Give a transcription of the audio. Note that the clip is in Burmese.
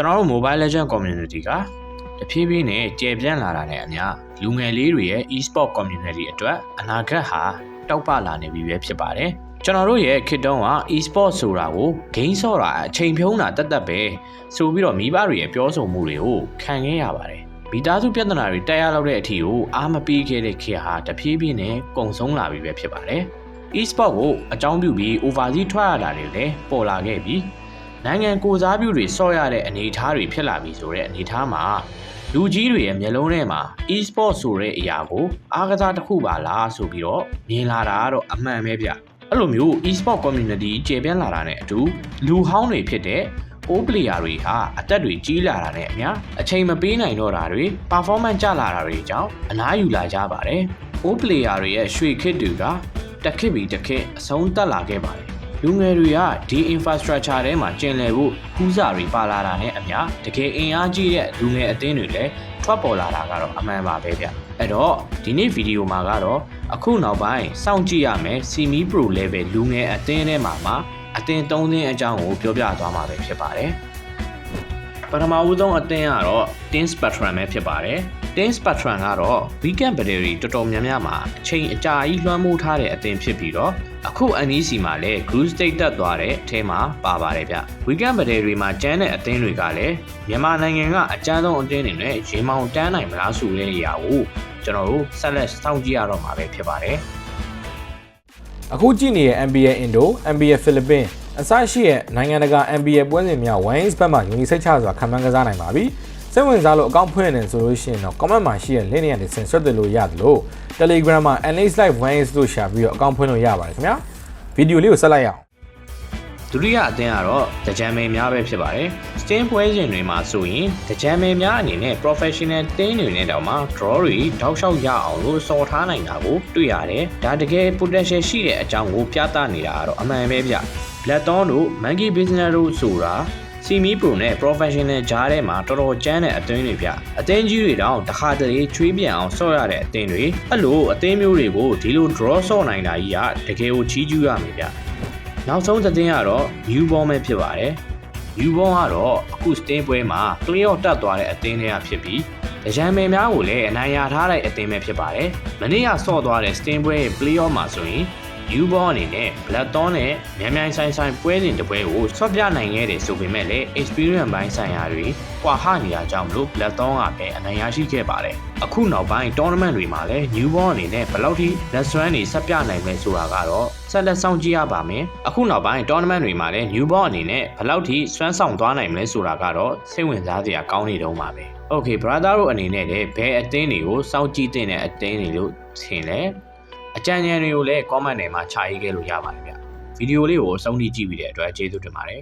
ကျွန်တော်တို့ Mobile Legend Community ကတဖြည်းဖြည်းနဲ့ကျယ်ပြန့်လာတာနဲ့အမျှလူငယ်လေးတွေရဲ့ e-sport community အတွက်အနာဂတ်ဟာတောက်ပလာနေပြီပဲဖြစ်ပါတယ်ကျွန်တော်တို့ရဲ့ခေတ်တုန်းက e-sport ဆိုတာကို game ဆော့တာအချိန်ဖြုံးတာတက်တက်ပဲဆိုပြီးတော့မိဘတွေရဲ့ပြောဆိုမှုတွေကိုခံခဲ့ရပါတယ်မိသားစုပြဿနာတွေတက်ရလောက်တဲ့အထိကိုအားမပေးခဲ့တဲ့ခေတ်ဟာတဖြည်းဖြည်းနဲ့ကုံဆုံးလာပြီပဲဖြစ်ပါတယ် e-sport ကိုအကြောင်းပြုပြီး oversea ထွက်ရတာတွေလည်းပေါ်လာခဲ့ပြီး နိုင်ငံကိုစားပြုတွေဆော့ရတဲ့အနေအထားတွေဖြစ်လာပြီဆိုတဲ့အနေအထားမှာလူကြီးတွေရဲ့မျက်လုံးထဲမှာ e-sport ဆိုတဲ့အရာကိုအားကစားတစ်ခုပါလားဆိုပြီးတော့မြင်လာတာကတော့အမှန်ပဲဗျအဲ့လိုမျိုး e-sport community ကျေပြန့်လာတာနဲ့အတူလူဟောင်းတွေဖြစ်တဲ့ O player တွေဟာအသက်တွေကြီးလာတာနဲ့အမျှအချိန်မပေးနိုင်တော့တာတွေ performance ကျလာတာတွေကြောင့်အနားယူလာကြပါတယ်။ O player တွေရဲ့ရွှေခစ်တွေကတစ်ခစ်ပြီးတစ်ခစ်အဆုံးတက်လာခဲ့ပါတယ်။ လူငယ်တွေကဒီ infrastructure ထဲမှာကျင်လည်ဖို့ကူးစာတွေပါလာတာနဲ့အမျှတကယ်အင်အားကြီးတဲ့လူငယ်အသင်းတွေလည်းထွက်ပေါ်လာတာကတော့အမှန်ပါပဲဗျ။အဲ့တော့ဒီနေ့ဗီဒီယိုမှာကတော့အခုနောက်ပိုင်းစောင့်ကြည့်ရမယ် Semi Pro Level လူငယ်အသင်းထဲမှာမှာအသင်း၃သင်းအကြောင်းကိုပြောပြသွားမှာပဲဖြစ်ပါတယ်။ပထမဦးဆုံးအသင်းကတော့ Team Spectrum ပဲဖြစ်ပါတယ်။ Team Spectrum ကတော့ weekend battery တော်တော်များများမှာအချိန်အကြာကြီးလွှမ်းမိုးထားတဲ့အသင်းဖြစ်ပြီးတော့အခု NEC မှာလည်း Group State တက်သွားတဲ့အထဲမှာပါပါတယ်ဗျ။ weekend battery မှာကျန်းတဲ့အသင်းတွေကလည်းမြန်မာနိုင်ငံကအကျန်းဆုံးအသင်းတွေနဲ့ရေမောင်တန်းနိုင်မလားဆိုတဲ့အရာကိုကျွန်တော်တို့ဆက်လက်စောင့်ကြည့်ရတော့မှာပဲဖြစ်ပါတယ်။အခုကြည့်နေတဲ့ NBA Indo, NBA Philippines အစရှိတဲ့နိုင်ငံတကာ NBA ပွဲစဉ်များ Wines ဘက်မှာယုံကြည်စိတ်ချစွာခံမှန်းကစားနိုင်ပါပြီ။ စိတ်ဝင်စားလို့အကောင့်ဖွင့်နေဆိုလို့ရှိရင်တော့ comment မှာရှိတဲ့ link တွေကနေဆင်ဆွတ်တယ်လို့ရတယ်လို့ Telegram မှာ NH Live Wines လို့ရှာပြီးတော့အကောင့်ဖွင့်လို့ရပါတယ်ခင်ဗျာ။ဗီဒီယိုလေးကိုဆက်လိုက်ရအောင်ဒုတိယအသင်းကတော့တကြံမေများပဲဖြစ်ပါတယ်။ Steam ပွဲစဉ်တွေမှာဆိုရင်တကြံမေများအနေနဲ့ professional တင်းတွေနဲ့တောင်မှ draw တွေတောက်လျှောက်ရအောင်လို့စော်ထားနိုင်တာကိုတွေ့ရတယ်။ဒါတကယ် potential ရှိတဲ့အကြောင်းကိုပြသနေတာကတော့အမှန်ပဲဗျ။ Blackthorn တို့ Monkey Business တို့ဆိုတာ Semi Pro နဲ့ Professional ကြားထဲမှာတော်တော်ကျန်းတဲ့အသင်းတွေဗျအသင်းကြီးတွေတောင်တစ်ခါတလေချွေးပြန်အောင်ဆော့ရတဲ့အသင်းတွေအဲ့လိုအသင်းမျိုးတွေကိုဒီလို draw ဆော့နိုင်တာကြီးကတကယ်ကိုချီးကျူးရမယ်ဗျနောက်ဆုံးသတင်းကတော့ New Ball ပဲဖြစ်ပါတယ် New Ball ကတော့အခု Steam ပွဲမှာ playoff တက်သွားတဲ့အသင်းတွေကဖြစ်ပြီးဒကြံမယ်များကိုလည်းအနိုင်ရထားတဲ့အသင်းပဲဖြစ်ပါတယ်မနေ့ကဆော့သွားတဲ့ Steam ပွဲရဲ့ playoff မှာဆိုရင် New Ball အနေနဲ့ Blackthorn နဲ့မြန်မြန်ဆိုင်ဆိုင်ပွဲစဉ်တစ်ပွဲကိုဆော့ပြနိုင်ခဲ့တယ်ဆိုပေမဲ့လည်း experience ဘိုင်းဆိုင်ရာတွေကွာဟနေတာကြောင့်မလို့ Blackthorn ကပဲအနိုင်ရရှိခဲ့ပါတယ်အခုနောက်ပိုင်း tournament တွေမှာလည်း New Ball အနေနဲ့ဘယ်လောက်ထိ restaurant တွေဆက်ပြနိုင်မယ်ဆိုတာကတော့ဆက်လက်စောင့်ကြည့်ရပါမယ်အခုနောက်ပိုင်း tournament တွေမှာလည်း New Ball အနေနဲ့ဘယ်လောက်ထိစွမ်းဆောင်သွားနိုင်မလဲဆိုတာကတော့စိတ်ဝင်စားစရာကောင်းနေတော့မှာပဲ Okay brother တို့အနေနဲ့လည်းဘယ်အသင်းတွေကိုစောင့်ကြည့်တဲ့အသင်းတွေလို့ထင်လဲ အကြံဉာဏ်တွေကိုလည်း comment တွေမှာခြာရေးခဲ့လို့ရပါတယ်ဗျဗီဒီယိုလေးကိုအဆုံးထိကြည့်ပြီးတဲ့အတွက်ကျေးဇူးတင်ပါတယ်